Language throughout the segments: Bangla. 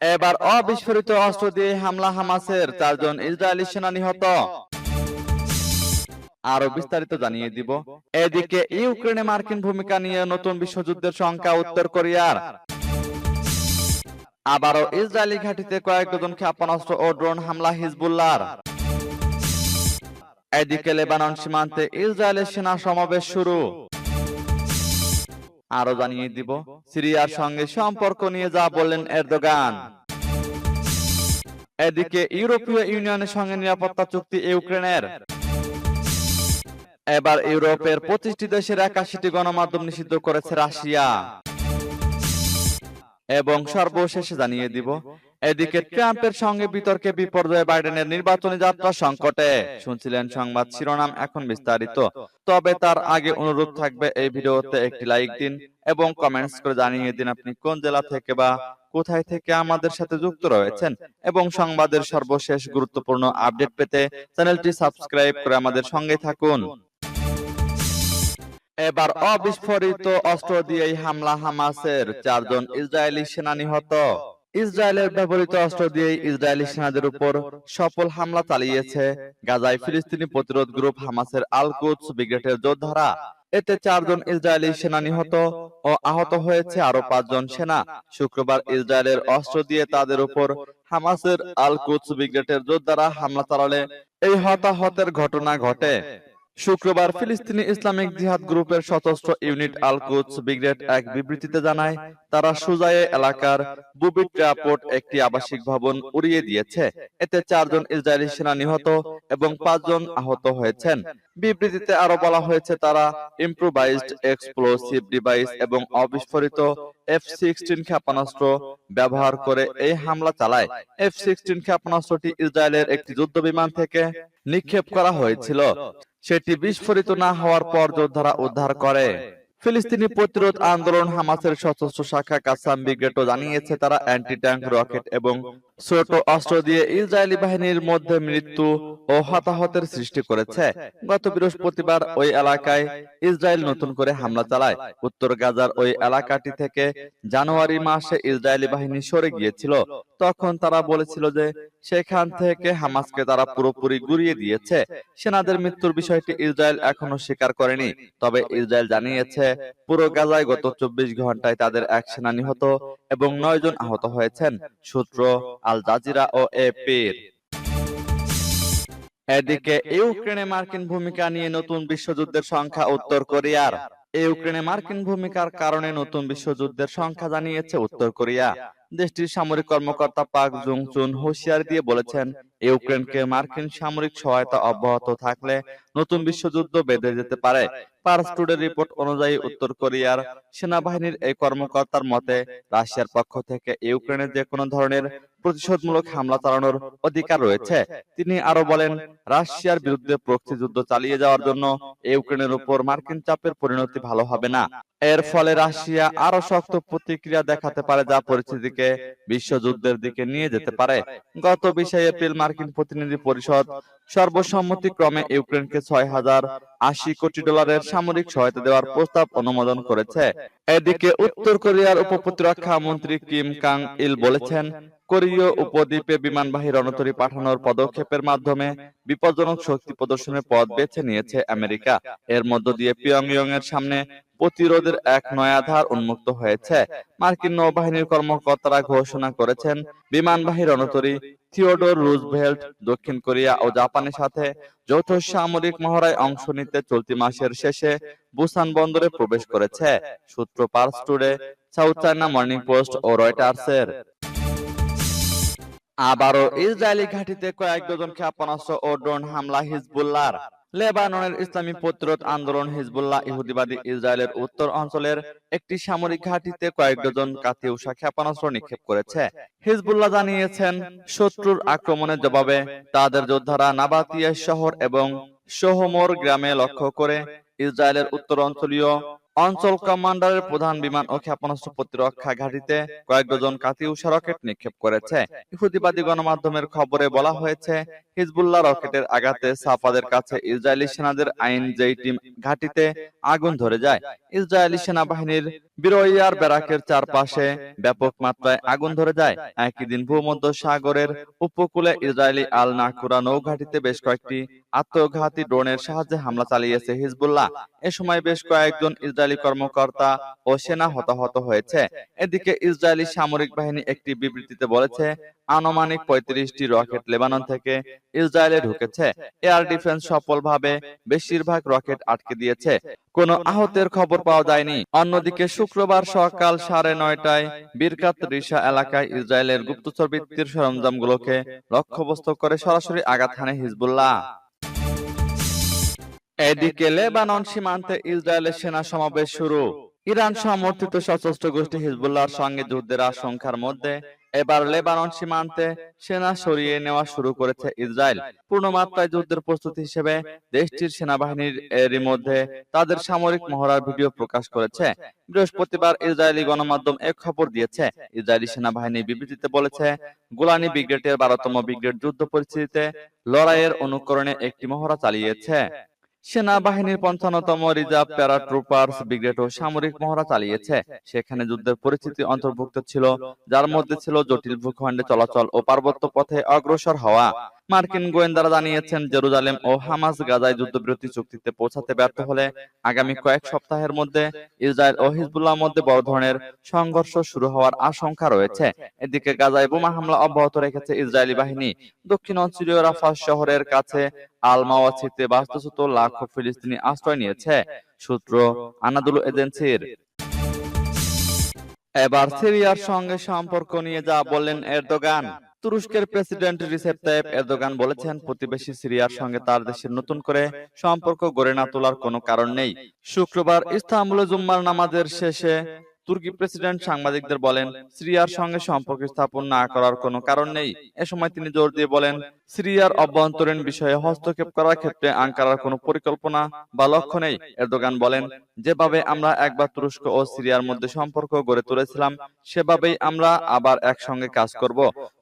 এবার অবিস্ফোরিত অস্ত্র দিয়ে হামলা হামাসের চারজন ইসরায়েলি সেনা নিহত আরও বিস্তারিত জানিয়ে দিব। এদিকে ইউক্রেনে মার্কিন ভূমিকা নিয়ে নতুন বিশ্বযুদ্ধের সংখ্যা উত্তর কোরিয়ার। আবারও ইসরায়েলি ঘাঁটিতে কয়েক ডজন ক্ষেপণাস্ত্র ও ড্রোন হামলা হিজবুল্লাহর। এদিকে লেবানন সীমান্তে ইসরায়েলের সেনা সমাবেশ শুরু। আরও জানিয়ে দিব, সিরিয়ার সঙ্গে সম্পর্ক নিয়ে যা বললেন এরদোগান। এদিকে ইউরোপীয় ইউনিয়নের সঙ্গে নিরাপত্তা চুক্তি ইউক্রেনের। এবার ইউরোপের পঁচিশটি দেশের একাশিটি গণমাধ্যম নিষিদ্ধ করেছে রাশিয়া। এবং সর্বশেষে জানিয়ে দিব এদিকে ট্রাম্পের সঙ্গে বিতর্কে বিপর্যয় বাইডেনের নির্বাচনী যাত্রা সংকটে। শুনছিলেন সংবাদ শিরোনাম এখন বিস্তারিত। তবে তার আগে অনুরোধ থাকবে এই ভিডিওতে একটি লাইক দিন এবং কমেন্টস করে জানিয়ে দিন আপনি কোন জেলা থেকে বা কোথায় থেকে আমাদের সাথে যুক্ত রয়েছেন এবং সংবাদের সর্বশেষ গুরুত্বপূর্ণ আপডেট পেতে চ্যানেলটি সাবস্ক্রাইব করে আমাদের সঙ্গে থাকুন। এবার অবিস্ফোরিত অস্ত্র দিয়েই হামলা হামাসের চারজন ইসরায়েলি সেনা নিহত ইসরায়েলের ব্যবহৃত অস্ত্র দিয়েই ইসরায়েলি সেনাদের উপর সফল হামলা চালিয়েছে গাজায় ফিলিস্তিনি প্রতিরোধ গ্রুপ হামাসের আল কুদস ব্রিগেডের যোদ্ধারা। এতে চারজন ইসরায়েলি সেনা নিহত ও আহত হয়েছে আরও পাঁচজন সেনা। শুক্রবার ইসরায়েলের অস্ত্র দিয়ে তাদের উপর হামাসের আল কুদস ব্রিগেডের যোদ্ধারা হামলা চালালে এই হতাহতের ঘটনা ঘটে শুক্রবার ফিলিস্তিনি ইসলামিক জিহাদ গ্রুপের সশস্ত্র ইউনিট আল কুদস ব্রিগেড এক বিবৃতিতে জানায়, তারা সুজায়ে এলাকার বুবিট ট্রাপোর্ট একটি আবাসিক ভবন উড়িয়ে দিয়েছে। এতে চারজন ইসরায়েলি সেনা নিহত এবং পাঁচজন আহত হয়েছেন। বিবৃতিতে আরও বলা হয়েছে, তারা ইম্প্রোভাইজড এক্সপ্লোসিভ ডিভাইস এবং অবিস্ফোরিত এফ সিক্সটিন ক্ষেপণাস্ত্র ব্যবহার করে এই হামলা চালায়। এফ সিক্সটিন ক্ষেপণাস্ত্রটি ইসরায়েলের একটি যুদ্ধ বিমান থেকে নিক্ষেপ করা হয়েছিল। সেটি বিস্ফোরিত না হওয়ার পর যোদ্ধারা উদ্ধার করে। ফিলিস্তিনি প্রতিরোধ আন্দোলন হামাসের সশস্ত্র শাখা কাসাম ব্রিগেডও জানিয়েছে তারা অ্যান্টি ট্যাঙ্ক রকেট এবং ছোট অস্ত্র দিয়ে ইসরায়েলি বাহিনীর মধ্যে মৃত্যু ও হতাহতের সৃষ্টি করেছে। গত বৃহস্পতিবার ওই এলাকায় ইসরায়েল নতুন করে হামলা চালায়। উত্তর গাজার ওই এলাকাটি থেকে জানুয়ারি মাসে ইসরায়েলি বাহিনী সরে গিয়েছিল। তখন তারা বলেছিল যে সেখান থেকে হামাসকে তারা পুরোপুরি গুড়িয়ে দিয়েছে। সেনাদের মৃত্যুর বিষয়টি ইসরায়েল এখনও স্বীকার করেনি। তবে ইসরায়েল জানিয়েছে পুরো গাজায় গত চব্বিশ ঘন্টায় তাদের এক সেনা নিহত এবং নয় জন আহত হয়েছেন সূত্র আল জাজিরা ও এপির। এদিকে ইউক্রেনে মার্কিন ভূমিকা নিয়ে নতুন বিশ্বযুদ্ধের সংখ্যা উত্তর কোরিয়ার। ইউক্রেনে মার্কিন ভূমিকার কারণে নতুন বিশ্বযুদ্ধের সংখ্যা জানিয়েছে উত্তর কোরিয়া। দেশটির সামরিক কর্মকর্তা পাক জুং চুন হুঁশিয়ারি দিয়ে বলেছেন ইউক্রেনকে মার্কিন সামরিক সহায়তা অব্যাহত থাকলে নতুন বিশ্বযুদ্ধ বেঁধে যেতে পারে। পার্স রিপোর্ট অনুযায়ী উত্তর কোরিয়ার সেনাবাহিনীর এই কর্মকর্তার মতে, রাশিয়ার পক্ষ থেকে ইউক্রেনে যে কোনো ধরনের প্রতিশোধমূলক হামলা চালানোর অধিকার রয়েছে, তিনি আরও বলেন, রাশিয়ার বিরুদ্ধে প্রক্সি যুদ্ধ চালিয়ে যাওয়ার জন্য ইউক্রেনের উপর মার্কিন চাপের পরিণতি ভালো হবে না। এর ফলে রাশিয়া আরও শক্ত প্রতিক্রিয়া দেখাতে পারে, যা পরিস্থিতিকে বিশ্বযুদ্ধের দিকে নিয়ে যেতে পারে। গত বিশে এপ্রিল মার্কিন প্রতিনিধি পরিষদ সর্বসম্মতিক্রমে ইউক্রেনকে ছয় হাজার আশি কোটি ডলারের সামরিক সহায়তা দেওয়ার প্রস্তাব অনুমোদন করেছে। এদিকে উত্তর কোরিয়ার উপপ্রতিরক্ষা মন্ত্রী কিম কাং ইল বলেছেন, কোরীয় উপদ্বীপে বিমানবাহী রণতরী পাঠানোর পদক্ষেপের মাধ্যমে বিপজ্জনক শক্তি প্রদর্শনের পথ বেছে নিয়েছে আমেরিকা। এর মধ্য দিয়ে পিয়ংইয়ং এর সামনে প্রতিরোধের এক নয়া ধার উন্মুক্ত হয়েছে। মার্কিন নৌবাহিনীর কর্মকর্তারা ঘোষণা করেছেন, বিমানবাহী রণতরী থিওডোর রুজভেল্ট দক্ষিণ কোরিয়া ও জাপানের সাথে যৌথ সামরিক মহড়ায় অংশ নিতে চলতি মাসের শেষে বুসান বন্দরে প্রবেশ করেছে। সূত্র Pars Today South China Morning Post ও রয়টার্সের। আবারও ইসরায়েলি ঘাঁটিতে কয়েক ডজন ক্ষেপণাস্ত্র ও ড্রোন হামলা হিজবুল্লাহর। লেবাননের ইসলামী প্রতিরোধ আন্দোলন হিজবুল্লাহ ইহুদিবাদী ইসরায়েলের উত্তর অঞ্চলের একটি সামরিক ঘাঁটিতে কয়েক ডজন কাতিউষা ক্ষেপণাস্ত্র নিক্ষেপ করেছে। হিজবুল্লাহ জানিয়েছেন, শত্রুর আক্রমণের জবাবে তাদের যোদ্ধারা নাবাতিয়া শহর এবং সোহমোর গ্রামে লক্ষ্য করে ইসরায়েলের উত্তর অঞ্চলীয় অঞ্চল কমান্ডারের প্রধান বিমান ও ক্ষেপণাস্ত্র প্রতিরক্ষা ঘাঁটিতে কয়েক ডজন কাতিউষা রকেট নিক্ষেপ করেছে। ইহুদিবাদী গণমাধ্যমের খবরে বলা হয়েছে হিজবুল্লাহ রকেটের আঘাতে সাফাদের কাছে ইসরায়েলি সেনাদের আইন যেই টিম ঘাটিতে আগুন ধরে যায়। ইসরায়েলি সেনাবাহিনীর বিরোয়ার ব্যারাকের চারপাশে ব্যাপক মাত্রায় আগুন ধরে যায়। একই দিন ভূমধ্য সাগরের উপকূলে ইসরায়েলি আল নাকুরা নৌঘাটিতে বেশ কয়েকটি আত্মঘাতী ড্রোনের সাহায্যে হামলা চালিয়েছে হিজবুল্লাহ। এ সময় বেশ কয়েকজন ইসরায়েলি কর্মকর্তা ও সেনা হতাহত হয়েছে। এদিকে ইসরায়েলি সামরিক বাহিনী একটি বিবৃতিতে বলেছে আনুমানিক পঁয়ত্রিশটি রকেট লেবানন থেকে ইসরায়েলে ঢুকেছে। এয়ার ডিফেন্স সফলভাবে বেশিরভাগ রকেট আটকে দিয়েছে। কোনো আহতের খবর পাওয়া যায়নি। অন্যদিকে শুক্রবার সকাল সাড়ে নয়টায় বীরকাত রিসা এলাকায় ইসরায়েলের গুপ্তচর বৃত্তির সরঞ্জামগুলোকে লক্ষ্যবস্তু করে সরাসরি আঘাত হানে হিজবুল্লাহ। এদিকে লেবানন সীমান্তে ইসরায়েলের সেনা সমাবেশ শুরু। ইরান সমর্থিত সশস্ত্র গোষ্ঠী হিজবুল্লাহর সঙ্গে যুদ্ধের আশঙ্কার মধ্যে এবার লেবানন সীমান্তে সেনা সরিয়ে নেওয়া শুরু করেছে ইসরায়েল। পূর্ণমাত্রায় যুদ্ধের প্রস্তুতি হিসেবে দেশটির সেনাবাহিনীর এরই মধ্যে তাদের সামরিক মহড়ার ভিডিও প্রকাশ করেছে। বৃহস্পতিবার ইসরায়েলি গণমাধ্যম এক খবর দিয়েছে। ইসরায়েলি সেনাবাহিনী বিবৃতিতে বলেছে গোলানি ব্রিগেডের বারোতম ব্রিগেড যুদ্ধ পরিস্থিতিতে লড়াইয়ের অনুকরণে একটি মহড়া চালিয়েছে। সেনাবাহিনীর পঞ্চান্নতম রিজার্ভ প্যারাট্রুপার্স ও সামরিক মহড়া চালিয়েছে। সেখানে যুদ্ধের পরিস্থিতি অন্তর্ভুক্ত ছিল, যার মধ্যে ছিল জটিল ভূখণ্ডে চলাচল ও পার্বত্য পথে অগ্রসর হওয়া। মার্কিন গোয়েন্দারা জানিয়েছেন জেরুজালেম ও হামাস গাজায় যুদ্ধবিরতি চুক্তিতে পৌঁছাতে ব্যর্থ হলে আগামী কয়েক সপ্তাহের মধ্যে ইসরায়েল ও হিজবুল্লাহ মধ্যে বড় ধরনের সংঘর্ষ শুরু হওয়ার আশঙ্কা রয়েছে। এদিকে গাজায় বোমা হামলা অব্যাহত রেখেছে ইসরায়েলি বাহিনী। দক্ষিণ অঞ্চলীয় রাফা শহরের কাছে আল মাওয়াসিতে বাস্তুচ্যুত লাখো ফিলিস্তিনি আশ্রয় নিয়েছে, সূত্র আনাদুল এজেন্সির। এবার সিরিয়ার সঙ্গে সম্পর্ক নিয়ে যা বললেন এরদোগান। তুরস্কের প্রেসিডেন্ট রিসেপ তাইপ এরদোগান বলেছেন, প্রতিবেশী সিরিয়ার সঙ্গে তার দেশের নতুন করে সম্পর্ক গড়ে না তোলার কোনো কারণ নেই। শুক্রবার ইস্তাম্বুলে জুম্মার নামাজের শেষে তুর্কি প্রেসিডেন্ট সাংবাদিকদের বলেন, সিরিয়ার সঙ্গে সম্পর্ক স্থাপন না করার কোনো কারণ নেই। এ সময় তিনি জোর দিয়ে বলেন, সিরিয়ার অভ্যন্তরীণ বিষয়ে হস্তক্ষেপ করার ক্ষেত্রে আঙ্কারার কোনো পরিকল্পনা বা লক্ষ্য নেই। এরদোগান বলেন, যেভাবে আমরা একবার তুরস্ক ও সিরিয়ার মধ্যে সম্পর্ক গড়ে তুলেছিলাম, সেভাবেই আমরা আবার একসঙ্গে কাজ করব।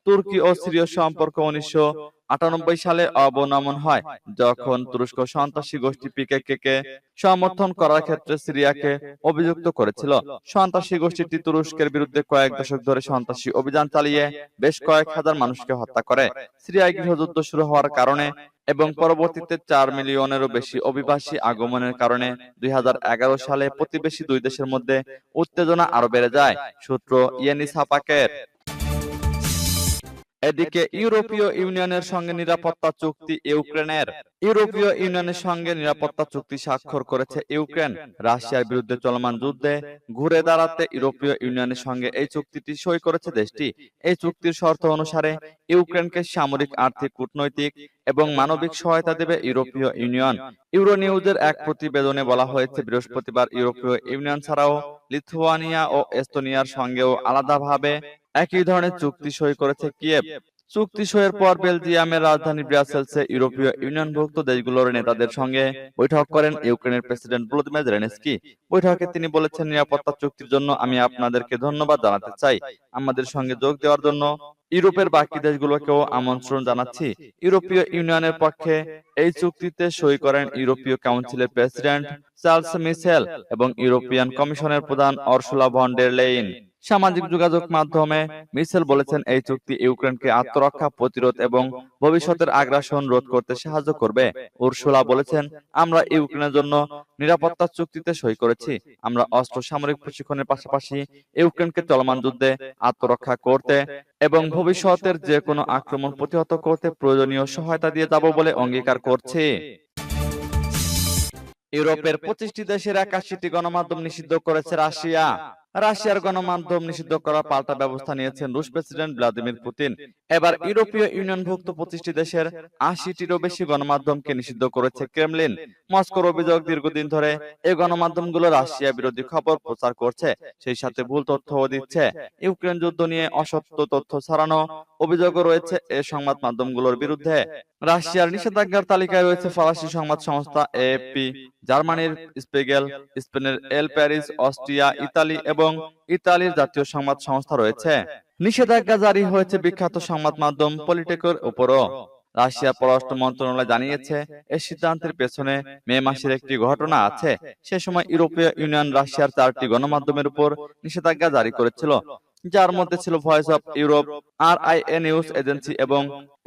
তুর্কি ও সিরীয় সম্পর্ক উনিশশো আটানব্বই সালে অবনমন হয়, যখন তুরস্ক সন্ত্রাসী গোষ্ঠী পিকেকে সমর্থন করার ক্ষেত্রে সিরিয়াকে অভিযুক্ত করেছিল। সন্ত্রাসী গোষ্ঠীটি তুরস্কের বিরুদ্ধে কয়েক দশক ধরে সন্ত্রাসী অভিযান চালিয়ে বেশ কয়েক হাজার মানুষকে হত্যা করে। সিরিয়ায় গৃহযুদ্ধ শুরু হওয়ার কারণে এবং পরবর্তীতে চার মিলিয়নেরও বেশি অভিবাসী আগমনের কারণে দুই হাজার এগারো সালে প্রতিবেশী দুই দেশের মধ্যে উত্তেজনা আরও বেড়ে যায়, সূত্র ইয়েনিস হাপাকের এদিকে ইউরোপীয় ইউনিয়নের সঙ্গে নিরাপত্তা চুক্তি ইউক্রেনের। ইউরোপীয় ইউনিয়নের সঙ্গে নিরাপত্তা চুক্তি স্বাক্ষর করেছে ইউক্রেন। রাশিয়ার বিরুদ্ধে চলমান যুদ্ধে ঘুরে দাঁড়াতে ইউরোপীয় ইউনিয়নের সঙ্গে এই চুক্তিটি সই করেছে দেশটি। এই চুক্তির শর্ত অনুসারে ইউক্রেনকে সামরিক আর্থিক কূটনৈতিক এবং মানবিক সহায়তা দেবে ইউরোপীয় ইউনিয়ন। ইউরো নিউজের এক প্রতিবেদনে বলা হয়েছে বৃহস্পতিবার ইউরোপীয় ইউনিয়ন ছাড়াও লিথুয়ানিয়া ও এস্তোনিয়ার সঙ্গেও আলাদাভাবে একই ধরনের চুক্তি সই করেছে কিয়েভ। চুক্তি সইয়ের পর বেলজিয়ামের রাজধানী ব্রাসেলসে ইউরোপীয় ইউনিয়নভুক্ত দেশগুলোর নেতাদের সঙ্গে বৈঠক করেন ইউক্রেনের প্রেসিডেন্ট ভলোদিমির জেলেনস্কি বৈঠকে তিনি বলেছেন, নিরাপত্তা চুক্তির জন্য আমি আপনাদেরকে ধন্যবাদ জানাতে চাই। আমাদের সঙ্গে যোগ দেওয়ার জন্য ইউরোপের বাকি দেশগুলোকেও আমন্ত্রণ জানাচ্ছি। ইউরোপীয় ইউনিয়নের পক্ষে এই চুক্তিতে সই করেন ইউরোপীয় কাউন্সিলের প্রেসিডেন্ট চার্লস মিশেল এবং ইউরোপিয়ান কমিশনের প্রধান অর্সুলা ভন ডের লেইন। সামাজিক যোগাযোগ মাধ্যমে মিশেল বলেছেন এই চুক্তি ইউক্রেনকে আত্মরক্ষা প্রতিরোধ এবং ভবিষ্যতের আগ্রাসন রোধ করতে সাহায্য করবে। উর্সুলা বলেছেন আমরা ইউক্রেনের জন্য নিরাপত্তা চুক্তিতে সই করেছি। আমরা অস্ত্র সামরিক প্রশিক্ষণের পাশাপাশি ইউক্রেনকে চলমান যুদ্ধে আত্মরক্ষা করতে এবং ভবিষ্যতের যে কোনো আক্রমণ প্রতিহত করতে প্রয়োজনীয় সহায়তা দিয়ে যাব বলে অঙ্গীকার করছি। ইউরোপের পঁচিশটি দেশের একাশিটি গণমাধ্যম নিষিদ্ধ করেছে রাশিয়া রাশিয়ার গণমাধ্যম নিষিদ্ধ করার পাল্টা ব্যবস্থা নিয়েছেন রুশ প্রেসিডেন্ট ভ্লাদিমির পুতিন। এবার ইউরোপীয় ইউনিয়নভুক্ত পঁচিশটি দেশের আশিটিরও বেশি গণমাধ্যমকে নিষিদ্ধ করেছে ক্রেমলিন। মস্কোর অভিযোগ দীর্ঘদিন ধরে এই গণমাধ্যমগুলো রাশিয়া বিরোধী খবর প্রচার করছে, সেই সাথে ভুল তথ্যও দিচ্ছে। ইউক্রেন যুদ্ধ নিয়ে অসত্য তথ্য ছড়ানো অভিযোগও রয়েছে এই সংবাদ মাধ্যমগুলোর বিরুদ্ধে। রাশিয়ার নিষেধাজ্ঞার তালিকায় রয়েছে ফরাসি সংবাদ সংস্থা এএফপি জার্মানির স্পেগেল, স্পেনের এল প্যারিস, অস্ট্রিয়া, ইতালি এবং ইতালির জাতীয় সংবাদ সংস্থা রয়েছে। নিষেধাজ্ঞা জারি হয়েছে বিখ্যাত সংবাদ মাধ্যম পলিটেকোর উপরও। রাশিয়ার পররাষ্ট্র মন্ত্রণালয় জানিয়েছে এই সিদ্ধান্তের পেছনে মে মাসের একটি ঘটনা আছে। সে সময় ইউরোপীয় ইউনিয়ন রাশিয়ার চারটি গণমাধ্যমের উপর নিষেধাজ্ঞা জারি করেছিল। যার মধ্যে ছিল Voice of Europe R I A news agency এবং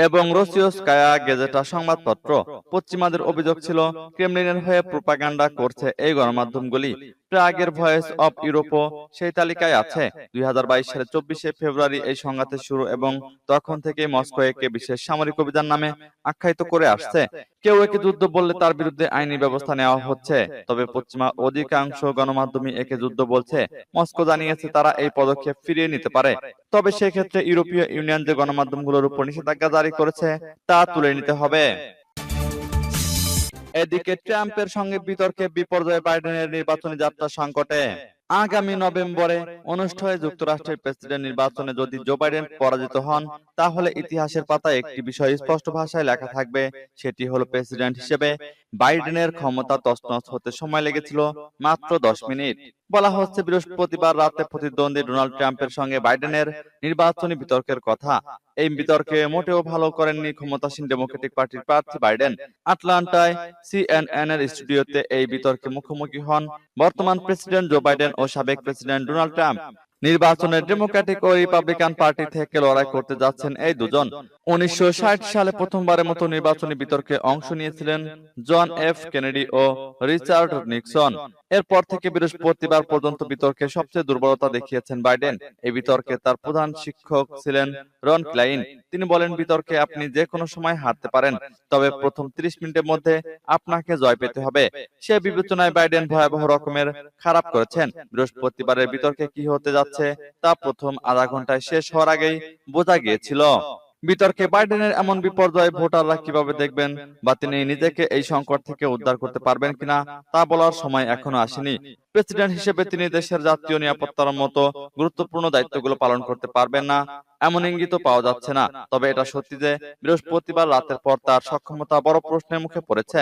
এবং রসিওস্কায়া গেজেটা সংবাদপত্র। পশ্চিমাদের অভিযোগ ছিল ক্রেমলিনের হয়ে প্রোপাগান্ডা করছে এই গণমাধ্যমগুলি। প্রাগের ভয়েস অফ ইউরোপও সেই তালিকায় আছে। দুই সালের চব্বিশে ফেব্রুয়ারি এই সংঘাতের শুরু এবং তখন থেকে মস্কো একে বিশেষ সামরিক অভিযান নামে আখ্যায়িত করে আসছে। কেউ একে যুদ্ধ বললে তার বিরুদ্ধে আইনি ব্যবস্থা নেওয়া হচ্ছে। তবে পশ্চিমা অধিকাংশ গণমাধ্যমে একে যুদ্ধ বলছে। মস্কো জানিয়েছে তারা এই পদক্ষেপ ফিরিয়ে নিতে পারে। তবে সেক্ষেত্রে ইউরোপীয় ইউনিয়ন যে গণমাধ্যমগুলোর উপর নিষেধাজ্ঞা জারি করেছে তা তুলে নিতে হবে। এদিকে ট্রাম্পের সঙ্গে বিতর্কে বিপর্যয়ে বাইডেনের নির্বাচনী যাত্রা সংকটে। আগামী নভেম্বরে অনুষ্ঠেয় যুক্তরাষ্ট্রের প্রেসিডেন্ট নির্বাচনে যদি জো বাইডেন পরাজিত হন তাহলে ইতিহাসের পাতায় একটি বিষয় স্পষ্ট ভাষায় লেখা থাকবে। সেটি হলো প্রেসিডেন্ট হিসেবে বাইডেনের ক্ষমতা তছনছ হতে সময় লেগেছিল মাত্র দশ মিনিট। বলা হচ্ছে বৃহস্পতিবার রাতে প্রতিদ্বন্দ্বী ডোনাল্ড ট্রাম্পের সঙ্গে বাইডেনের নির্বাচনী বিতর্কের কথা। এই বিতর্কে মোটেও ভালো করেননি ক্ষমতাসীন ডেমোক্রেটিক পার্টির প্রার্থী বাইডেন। আটলান্টায় সিএনএন এর স্টুডিওতে এই বিতর্কে মুখোমুখি হন বর্তমান প্রেসিডেন্ট জো বাইডেন ও সাবেক প্রেসিডেন্ট ডোনাল্ড ট্রাম্প। নির্বাচনে ডেমোক্রেটিক ও রিপাবলিকান পার্টি থেকে লড়াই করতে যাচ্ছেন এই দুজন। উনিশশো ষাট সালে প্রথমবারের মতো নির্বাচনী বিতর্কে অংশ নিয়েছিলেন জন এফ কেনেডি ও রিচার্ড নিক্সন। এরপর থেকে বৃহস্পতিবার পর্যন্ত বিতর্কে সবচেয়ে দুর্বলতা দেখিয়েছেন বাইডেন। এই বিতর্কে তার প্রধান শিক্ষক ছিলেন রন ক্লাইন। তিনি বলেন বিতর্কে আপনি যে কোনো সময় হারতে পারেন তবে প্রথম 30 মিনিটের মধ্যে আপনাকে জয় পেতে হবে। সে বিবেচনায় বাইডেন ভয়াবহ রকমের খারাপ করেছেন। বৃহস্পতিবারের বিতর্কে কি হতে যাচ্ছে? তা প্রথম আধা ঘন্টায় শেষ হওয়ার আগেই বোঝা গিয়েছিল। বিতর্কে বাইডেনের এমন বিপর্যয় ভোটাররা কীভাবে দেখবেন? বা তিনি নিজেকে এই সংকট থেকে উদ্ধার করতে পারবেন কিনা? তা বলার সময় এখনও আসেনি। প্রেসিডেন্ট হিসেবে তিনি দেশের জাতীয় নিরাপত্তার মতো গুরুত্বপূর্ণ দায়িত্বগুলো পালন করতে পারবেন না। এমন ইঙ্গিত পাওয়া যাচ্ছে না। তবে এটা সত্যি যে বৃহস্পতিবার রাতের পর তার সক্ষমতা বড় প্রশ্নের মুখে পড়েছে।